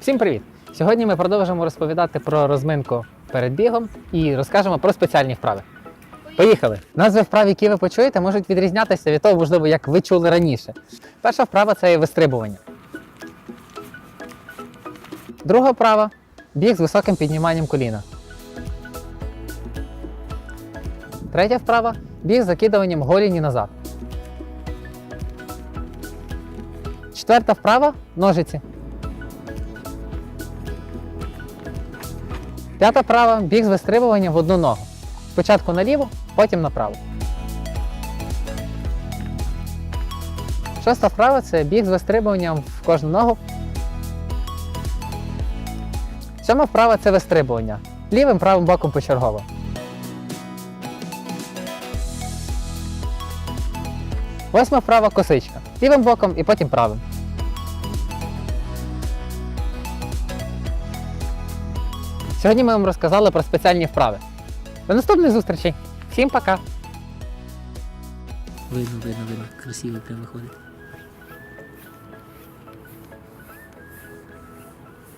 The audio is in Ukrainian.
Всім привіт! Сьогодні ми продовжимо розповідати про розминку перед бігом і розкажемо про спеціальні вправи. Поїхали! Назви вправ, які ви почуєте, можуть відрізнятися від того, можливо, як ви чули раніше. Перша вправа це вистрибування. Друга вправа біг з високим підніманням коліна. Третя вправа біг з закидуванням голіні назад. Четверта вправа ножиці. П'ята вправа біг з вистрибуванням в одну ногу. Спочатку наліво, потім направо. Шоста вправа це біг з вистрибуванням в кожну ногу. Сьома вправа це вистрибування. Лівим правим боком почергово. Восьма вправа косичка. Лівим боком і потім правим. Сьогодні ми вам розказали про спеціальні вправи. До наступних зустрічей. Всім пока! Видно, видно, видно. Красиво прям виходить.